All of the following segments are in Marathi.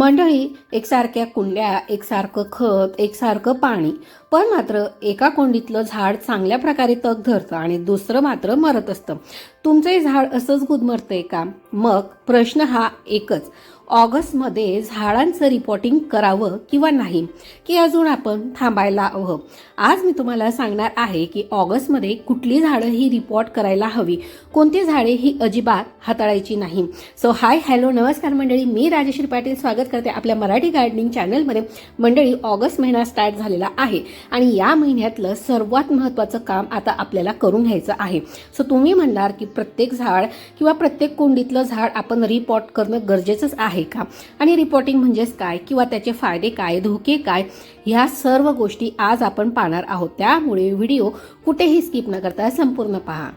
मंडळी एकसारख्या कुंड्या एकसारखं खत एकसारखं पाणी पण मात्र एका कुंडीतलं झाड चांगल्या प्रकारे तग धरतं आणि दुसरं मात्र मरत असतं. तुमचंही झाड असंच गुदमरतंय का? मग प्रश्न हा एकच. ऑगस्टमध्ये झाडांचं रिपोर्टिंग करावं किंवा नाही की अजून आपण थांबायला हवं. आज मी तुम्हाला सांगणार आहे की ऑगस्टमध्ये कुठली झाडं ही रिपोर्ट करायला हवी कोणती झाडे ही अजिबात हाताळायची नाही. सो हाय हॅलो नमस्कार मंडळी. मी राजश्री पाटील स्वागत करते आपल्या मराठी गार्डनिंग चॅनलमध्ये मंडळी ऑगस्ट महिना स्टार्ट झालेला आहे आणि या महिन्यातलं सर्वात महत्त्वाचं काम आता आपल्याला करून घ्यायचं आहे. सो तुम्ही म्हणणार की प्रत्येक झाड किंवा प्रत्येक कुंडीतलं झाड आपण रिपोर्ट करणं गरजेचंच आहे. का? आणि रिपोर्टिंग म्हणजेच काय? किंवा त्याचे फायदे काय? धोके काय? ह्या सर्व गोष्टी आज आपण पाहणार आहोत. त्यामुळे व्हिडिओ कुठेही स्किप न करता संपूर्ण पहा.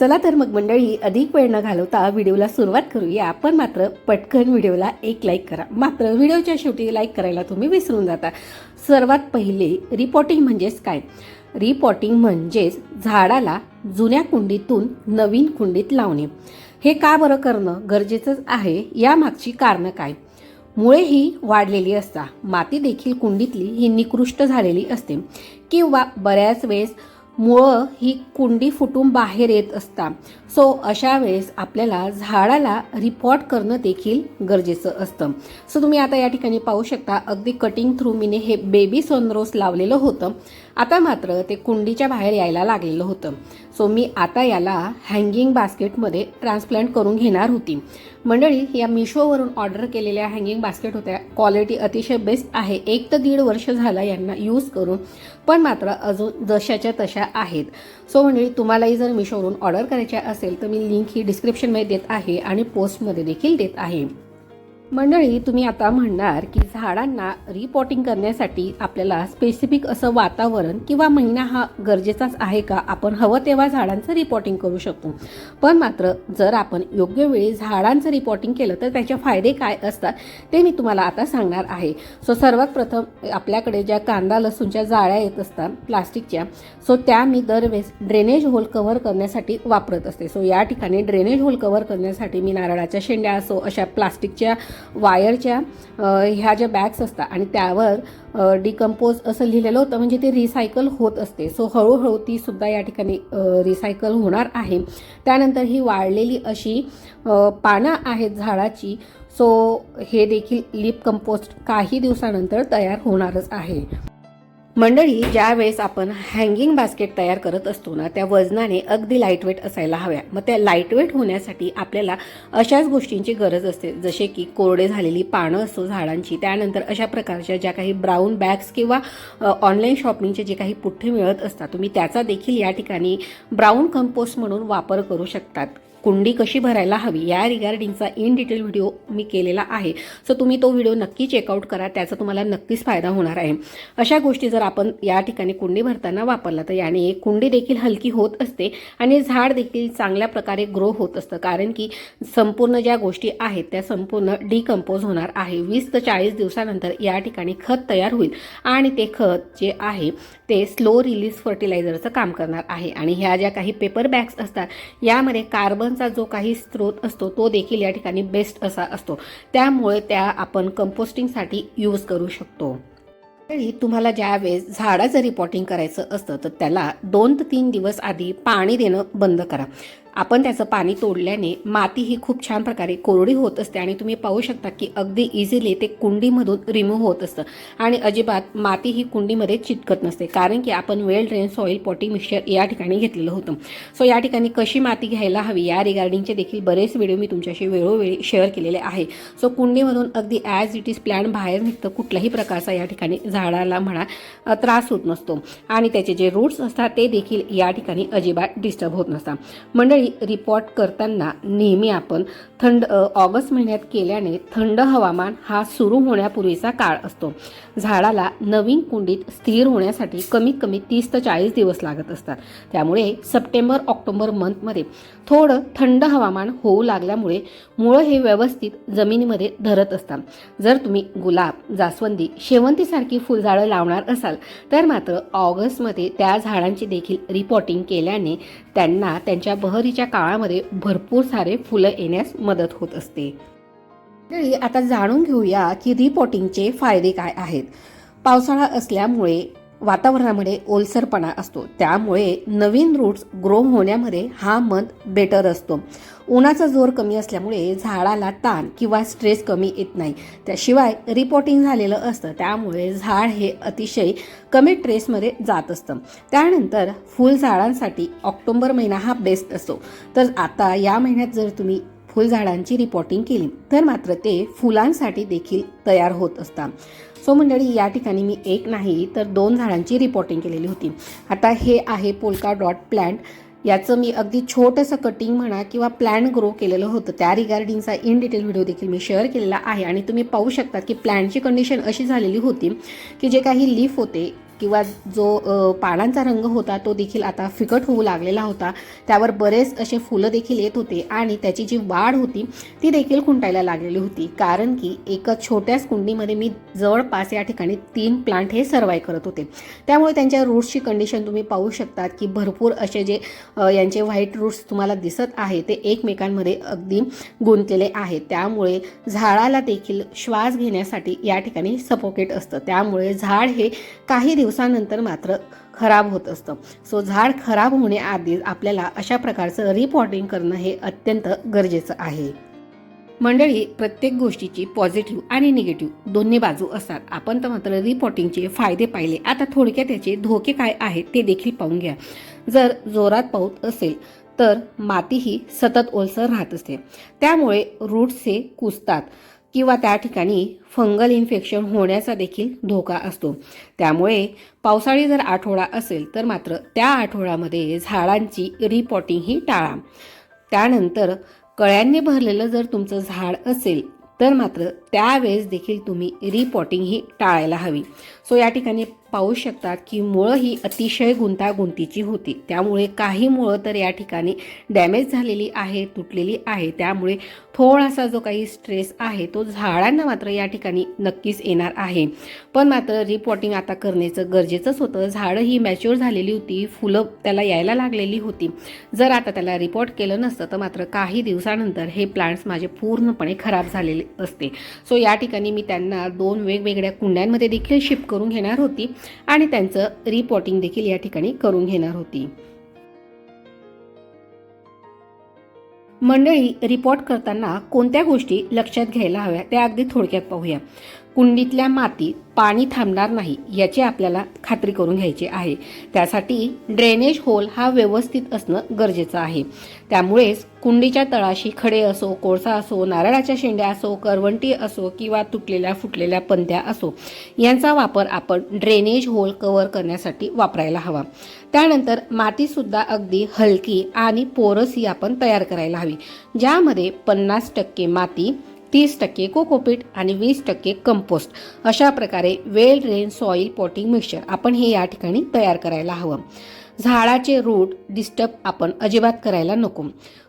चला तर मग मंडळी अधिक वेळ न घालवता व्हिडिओला सुरुवात करूया. आपण मात्र पटकन व्हिडिओला एक लाईक करा. मात्र व्हिडिओच्या शेवटी लाईक करायला तुम्ही विसरून जाता. सर्वात पहिले रिपोर्टिंग म्हणजेच काय? रिपोर्टिंग म्हणजेच झाडाला जुन्या कुंडीतून नवीन कुंडीत लावणे. हे का बरं करणं गरजेचंच आहे यामागची कारणं काय? मुळे ही वाढलेली असता. माती देखील कुंडीतली ही निकृष्ट झालेली असते. किंवा बऱ्याच वेळेस मुळं ही कुंडी फुटून बाहेर येत असता. सो अशा वेळेस आपल्याला झाडाला रिपोर्ट करणं देखील गरजेचं असतं. सो तुम्ही आता या ठिकाणी पाहू शकता. अगदी कटिंग थ्रू मीने हे बेबी सनरोस लावलेलं होतं. आता मात्र ते कुंडीच्या बाहेर यायला लागलेलं होतं. सो मी आता याला हँगिंग बास्केटमध्ये ट्रान्सप्लांट करून घेणार होती. मंडळी या मिशोवरून ऑर्डर केलेल्या हँगिंग बास्केट होत्या. क्वालिटी अतिशय बेस्ट आहे. एक तर दीड वर्ष झालं यांना यूज करून पण मात्र अजून जशाच्या तशा आहेत. सो मंडळी तुम्हालाही जर मिशोवरून ऑर्डर करायच्या असेल तर मी लिंक ही डिस्क्रिप्शनमध्ये देत आहे आणि पोस्टमध्ये देखील देत आहे. मंडळी तुम्ही आता म्हणणार की झाडांना रिपॉटिंग करण्यासाठी आपल्याला स्पेसिफिक असं वातावरण किंवा महिना हा गरजेचाच आहे का? आपण हवं तेव्हा झाडांचं रिपॉटिंग करू शकतो. पण मात्र जर आपण योग्य वेळी झाडांचं रिपोर्टिंग केलं तर त्याचे फायदे काय असतात ते मी तुम्हाला आता सांगणार आहे. सो सर्वात प्रथम आपल्याकडे ज्या कांदा लसूणच्या जाळ्या येत असतात प्लास्टिकच्या सो त्या मी दरवेळेस ड्रेनेज होल कव्हर करण्यासाठी वापरत असते. सो या ठिकाणी ड्रेनेज होल कव्हर करण्यासाठी मी नारळाच्या शेंड्या असो अशा प्लास्टिकच्या वायरच्या ह्या ज्या बॅग्स असतात आणि त्यावर डिकम्पोज असं लिहिलेलं होतं म्हणजे ते रिसायकल होत असते. सो हळूहळू ती सुद्धा या ठिकाणी रिसायकल होणार आहे. त्यानंतर ही वाळलेली अशी पानं आहेत झाडाची. सो हे देखील लिप कंपोस्ट काही दिवसानंतर तयार होणारच आहे. मंडळी ज्या वेळेस आपण हँगिंग बास्केट तयार करत असतो ना त्या वजनाने अगदी लाईटवेट असायला हव्या. मग त्या लाईटवेट होण्यासाठी आपल्याला अशाच गोष्टींची गरज असते. जसे की कोरडे झालेली पानं असो झाडांची त्यानंतर अशा प्रकारच्या ज्या काही ब्राऊन बॅग्स किंवा ऑनलाईन शॉपिंगचे जे काही पुठ्ठे मिळत असतात तुम्ही त्याचा देखील या ठिकाणी ब्राऊन कंपोस्ट म्हणून वापर करू शकतात. कुंडी कशी भरायला हवी या रिगार्डिंगचा इन डिटेल व्हिडिओ मी केलेला आहे. सो तुम्ही तो व्हिडिओ नक्की चेकआउट करा त्याचा तुम्हाला नक्कीच फायदा होणार आहे. अशा गोष्टी जर आपण या ठिकाणी कुंडी भरताना वापरला तर याने कुंडी देखील हलकी होत असते आणि झाड देखील चांगल्या प्रकारे ग्रो होत असतं. कारण की संपूर्ण ज्या गोष्टी आहेत त्या संपूर्ण डिकम्पोज होणार आहे. वीस ते चाळीस दिवसानंतर या ठिकाणी खत तयार होईल. आणि ते खत जे आहे ते स्लो रिलीज फर्टिलायझरचं काम करणार आहे. आणि ह्या ज्या काही पेपर बॅग्स असतात यामध्ये कार्बनचा जो काही स्रोत असतो तो देखील या ठिकाणी बेस्ट असा असतो. त्यामुळे त्या आपण कंपोस्टिंगसाठी यूज करू शकतो. तरी तुम्हाला ज्यावेळेस झाडाचं रिपोर्टिंग करायचं असतं तर त्याला दोन ते तीन दिवस आधी पाणी देणं बंद करा. आपण त्याचं पाणी तोडल्याने माती ही खूप छान प्रकारे कोरडी होत असते आणि तुम्ही पाहू शकता की अगदी इझिली ते कुंडीमधून रिमूव्ह होत असतं. आणि अजिबात माती ही कुंडीमध्ये चिटकत नसते कारण की आपण well drain soil potting mixture या ठिकाणी घेतलेलं होतं. सो या ठिकाणी कशी माती घ्यायला हवी या रिगार्डिंगचे देखील बरेच व्हिडिओ मी तुमच्याशी वेळोवेळी शेअर केलेले आहे. सो कुंडीमधून अगदी ॲज इट इज प्लॅन बाहेर निघतं कुठल्याही प्रकारचा या ठिकाणी झाडाला म्हणा त्रास होत नसतो. आणि त्याचे जे रूट्स असतात ते देखील या ठिकाणी अजिबात डिस्टर्ब होत नसतात. मंडळी रिपोर्ट करताना नेहमी आपण थंड ऑगस्ट महिन्यात केल्याने थंड हवामान हा सुरू होण्यापूर्वीचा काळ असतो. झाडाला नवीन कुंडीत स्थिर होण्यासाठी कमीत कमी तीस ते चाळीस दिवस लागत असतात. त्यामुळे सप्टेंबर ऑक्टोबर मंथमध्ये थोडं थंड हवामान होऊ लागल्यामुळे मुळं हे व्यवस्थित जमिनीमध्ये धरत असतात. जर तुम्ही गुलाब जास्वंदी शेवंतीसारखी फुलझाडं लावणार असाल तर मात्र ऑगस्टमध्ये त्या झाडांची देखील रिपोर्टिंग केल्याने त्यांना त्यांच्या बहरीच्या काळामध्ये भरपूर सारे फुलं येण्यास मदत होत असते. आता जाणून घेऊया की रिपोर्टिंगचे फायदे काय आहेत. पावसाळा असल्यामुळे वातावरणामध्ये ओलसरपणा असतो. त्यामुळे नवीन रूट्स ग्रो होण्यामध्ये हा मंथ बेटर असतो. उन्हाचा जोर कमी असल्यामुळे झाडाला ताण किंवा स्ट्रेस कमी येत नाही. त्याशिवाय रिपोर्टिंग झालेलं असतं. त्यामुळे झाड हे अतिशय कमी ट्रेसमध्ये जात असतं. त्यानंतर फुलझाडांसाठी ऑक्टोबर महिना हा बेस्ट असतो. तर आता या महिन्यात जर तुम्ही फुलझाडांची रिपोर्टिंग केली तर मात्र ते फुलांसाठी देखील तयार होत असतात. सो मंडळी या ठिकाणी मी एक नाही तर दोन झाडांची रिपोर्टिंग केलेली होती. आता हे आहे पोलका डॉट प्लॅन्ट याचं मी अगदी छोटंसं कटिंग म्हणा किंवा प्लॅन ग्रो केलेलं होतं. त्या रिगार्डिंगचा इन डिटेल व्हिडिओ देखील मी शेअर केलेला आहे. आणि तुम्ही पाहू शकता की प्लॅनची कंडिशन अशी झालेली होती की जे काही लीफ होते किंवा जो पानांचा रंग होता तो देखील आता फिकट होऊ लागलेला होता. त्यावर बरेच असे फुलं देखील येत होते आणि त्याची जी वाढ होती ती देखील खुंटायला लागलेली होती. कारण की एका छोट्याच कुंडीमध्ये मी जवळपास या ठिकाणी तीन प्लांट हे सर्वाय करत होते. त्यामुळे त्यांच्या रूट्सची कंडिशन तुम्ही पाहू शकतात की भरपूर असे जे यांचे व्हाईट रूट्स तुम्हाला दिसत आहे ते एकमेकांमध्ये अगदी गुंतलेले आहेत. त्यामुळे झाडाला देखील श्वास घेण्यासाठी या ठिकाणी सपोकेट असतं. त्यामुळे झाड हे काही दिवस दिवसानंतर मात्र खराब होत असतं. सो झाड खराब होण्याआधीच आपल्याला अशा प्रकारचं रिपॉटिंग करणं हे अत्यंत गरजेचं आहे. मंडळी प्रत्येक गोष्टीची पॉझिटिव्ह आणि निगेटिव्ह दोन्ही बाजू असतात. आपण तर मात्र रिपॉटिंगचे फायदे पाहिले. आता थोडक्यात त्याचे धोके काय आहेत ते देखील पाहून घ्या. जर जोरात पाऊस असेल तर माती ही सतत ओलसर राहत असते. त्यामुळे रूट्स हे कुजतात. किंवा त्या ठिकाणी फंगल इन्फेक्शन होण्याचा देखील धोका असतो. त्यामुळे पावसाळी जर आठवडा असेल तर मात्र त्या आठवड्यामध्ये झाडांची रिपॉटिंग ही टाळा. त्यानंतर कळ्यांनी भरलेलं जर तुमचं झाड असेल तर मात्र त्यावेळेस देखील तुम्ही रिपॉटिंग ही टाळायला हवी. सो या ठिकाणी पाहू शकतात की मुळं ही अतिशय गुंतागुंतीची होती. त्यामुळे काही मुळं तर या ठिकाणी डॅमेज झालेली आहे तुटलेली आहे. त्यामुळे थोडासा जो काही स्ट्रेस आहे तो झाडांना मात्र या ठिकाणी नक्कीच येणार आहे. पण मात्र रिपॉटिंग आता करण्याचं गरजेचंच होतं. झाडं ही मॅच्युअर झालेली होती फुलं त्याला यायला लागलेली होती. जर आता त्याला रिपोर्ट केलं नसतं तर मात्र काही दिवसानंतर हे प्लांट्स माझे पूर्णपणे खराब झालेले असते. सो या ठिकाणी मी त्यांना दोन वेगवेगळ्या कुंड्यांमध्ये देखील शिफ्ट करून घेणार होती आणि त्यांचं रिपॉटिंग देखील या ठिकाणी करून घेणार होती. मंडळी रिपोर्ट करताना कोणत्या गोष्टी लक्षात घ्यायला हव्या त्या अगदी थोडक्यात पाहूया. कुंडीतल्या मातीत पाणी थांबणार नाही याची आपल्याला खात्री करून घ्यायची आहे. त्यासाठी ड्रेनेज होल हा व्यवस्थित असणं गरजेचं आहे. त्यामुळेच कुंडीच्या तळाशी खडे असो कोळसा असो नारळाच्या शेंड्या असो करवंटी असो किंवा तुटलेल्या फुटलेल्या पंत्या असो यांचा वापर आपण ड्रेनेज होल कव्हर करण्यासाठी वापरायला हवा. त्यानंतर मातीसुद्धा अगदी हलकी आणि पोरस ही आपण तयार करायला हवी. ज्यामध्ये पन्नास टक्के माती तीस टक्के कोकोपीट आणि वीस टक्के कंपोस्ट. अशा प्रकारे well drain soil potting mixture आपण हे या ठिकाणी तयार करायला हवं. झाडाचे रूट डिस्टर्ब आपण अजिबात करायला नको.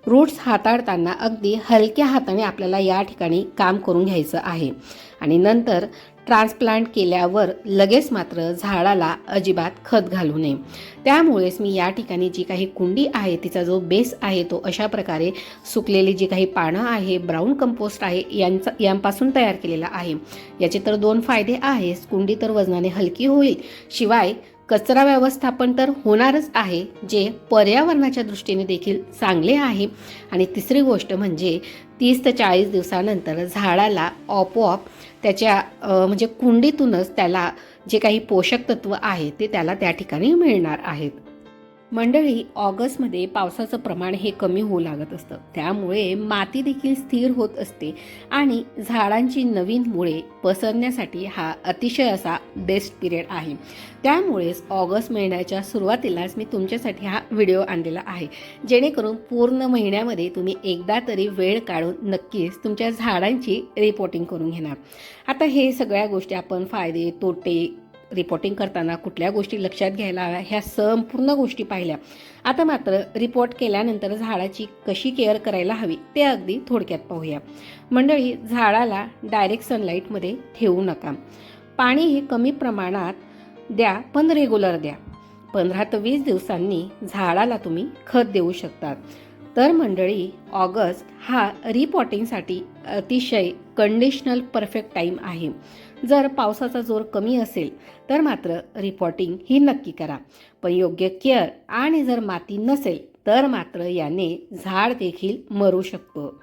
रूट्स हाताळताना अगदी हलक्या हाताने आपल्याला या ठिकाणी काम करून घ्यायचं आहे. आणि नंतर ट्रान्सप्लांट केल्यावर लगेच मात्र झाडाला अजिबात खत घालू नये. त्यामुळेच मी या ठिकाणी जी काही कुंडी आहे तिचा जो बेस आहे तो अशा प्रकारे सुकलेली जी काही पानं आहे ब्राऊन कंपोस्ट आहे यांचा यांपासून तयार केलेला आहे. याचे तर दोन फायदे आहेच कुंडी तर वजनाने हलकी होईल शिवाय कचरा व्यवस्थापन तर होणारच आहे जे पर्यावरणाच्या दृष्टीने देखील चांगले आहे. आणि तिसरी गोष्ट म्हणजे तीस ते चाळीस दिवसानंतर झाडाला आपोआप त्याच्या म्हणजे कुंडीतूनच त्याला जे काही पोषक तत्व आहे ते त्याला त्या ठिकाणी मिळणार आहेत. मंडळी ऑगस्टमध्ये पावसाचं प्रमाण हे कमी होऊ लागत असतं. त्यामुळे माती देखील स्थिर होत असते आणि झाडांची नवीन मुळे पसरण्यासाठी हा अतिशय असा बेस्ट पिरियड आहे. त्यामुळेच ऑगस्ट महिन्याच्या सुरुवातीलाच मी तुमच्यासाठी हा व्हिडिओ आणलेला आहे. जेणेकरून पूर्ण महिन्यामध्ये तुम्ही एकदा तरी वेळ काढून नक्कीच तुमच्या झाडांची रिपोर्टिंग करून घेणार. आता हे सगळ्या गोष्टी आपण फायदे तोटे रिपोर्टिंग करताना कुठल्या गोष्टी लक्षात घ्यायला हव्या ह्या संपूर्ण गोष्टी पाहिल्या. आता मात्र रिपोर्ट केल्यानंतर झाडाची कशी केअर करायला हवी ते अगदी थोडक्यात पाहूया. मंडळी झाडाला डायरेक्ट सनलाईटमध्ये ठेवू नका. पाणी हे कमी प्रमाणात द्या पण रेग्युलर द्या. पंधरा ते वीस दिवसांनी झाडाला तुम्ही खत देऊ शकतात तर मंडळी ऑगस्ट हा रिपॉटिंगसाठी अतिशय कंडिशनल परफेक्ट टाईम आहे. जर पावसाचा जोर कमी असेल तर मात्र रिपॉटिंग ही नक्की करा. पण योग्य केअर आणि जर माती नसेल तर मात्र याने झाड देखील मरू शकतो.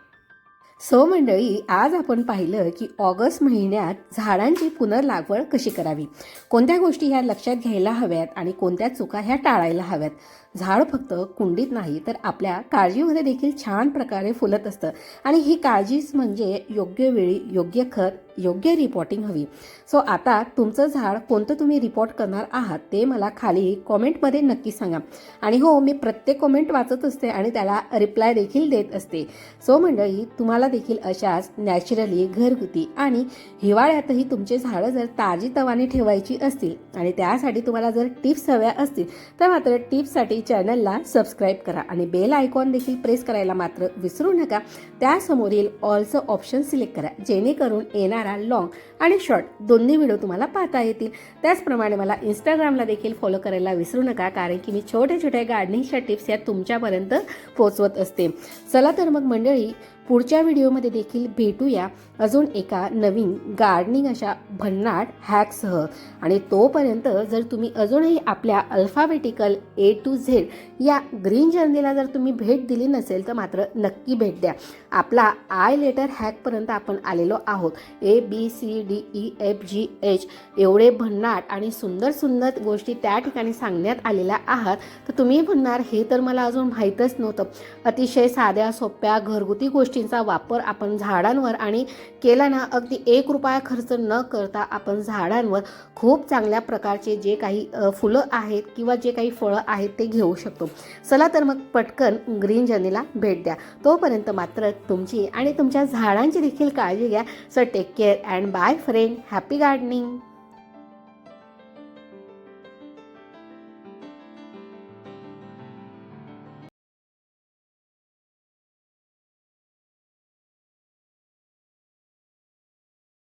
सो मंडळी आज आपण पाहिलं की ऑगस्ट महिन्यात झाडांची पुनर्लागवड कशी करावी? कोणत्या गोष्टी ह्या लक्षात घ्यायला हव्यात आणि कोणत्या चुका ह्या टाळायला हव्यात? झाड फक्त कुंडीत नाही तर आपल्या काळजीमध्ये देखील छान प्रकारे फुलत असतं. आणि ही काळजीच म्हणजे योग्य वेळी योग्य खत योग्य रिपोर्टिंग हवी. सो आता तुमचं झाड कोणतं तुम्ही रिपोर्ट करणार आहात ते मला खाली कॉमेंटमध्ये नक्की सांगा. आणि हो मी प्रत्येक कॉमेंट वाचत असते आणि त्याला रिप्लाय देखील देत असते. सो मंडळी तुम्हाला देखील अशाच नॅचरली घरगुती आणि हिवाळ्यातही तुमचे झाडं जर ताजी तवाने ठेवायची असतील आणि त्यासाठी तुम्हाला जर टिप्स हव्या असतील तर मात्र टिप्ससाठी चॅनलला सबस्क्राईब करा आणि बेल आयकॉन देखील प्रेस करायला मात्र विसरू नका. त्यासमोरील ऑलचं ऑप्शन सिलेक्ट करा जेणेकरून येणारा लॉंग आणि शॉर्ट दोन्ही व्हिडिओ तुम्हाला पाहता येतील. त्याचप्रमाणे मला इंस्टाग्रामला देखील फॉलो करायला विसरू नका कारण की मी छोट्या छोट्या गार्डनिंगच्या टिप्स या तुमच्यापर्यंत पोचवत असते. चला तर मग मंडळी पुढच्या व्हिडिओमध्ये देखील भेटूया अजून एका नवीन गार्डनिंग अशा भन्नाट हॅकसह आणि तोपर्यंत जर तुम्ही अजूनही आपल्या अल्फाबेटिकल ए टू झेड या ग्रीन जर्नीला जर तुम्ही भेट दिली नसेल तर मात्र नक्की भेट द्या. आपला आय लेटर हॅकपर्यंत आपण आलेलो आहोत. A B C D E F G H एवढे भन्नाट आणि सुंदर सुंदर गोष्टी त्या ठिकाणी सांगण्यात आलेल्या आहात. तर तुम्ही म्हणणार हे तर मला अजून माहीतच नव्हतं. अतिशय साध्या सोप्या घरगुती गोष्टी गोष्टींचा वापर आपण झाडांवर आणि केला ना अगदी एक रुपया खर्च न करता आपण झाडांवर खूप चांगल्या प्रकारचे जे काही फुलं आहेत किंवा जे काही फळं आहेत ते घेऊ शकतो. चला तर मग पटकन ग्रीन जर्नीला भेट द्या. तोपर्यंत मात्र तुमची आणि तुमच्या झाडांची देखील काळजी घ्या. So take care and bye friend happy gardening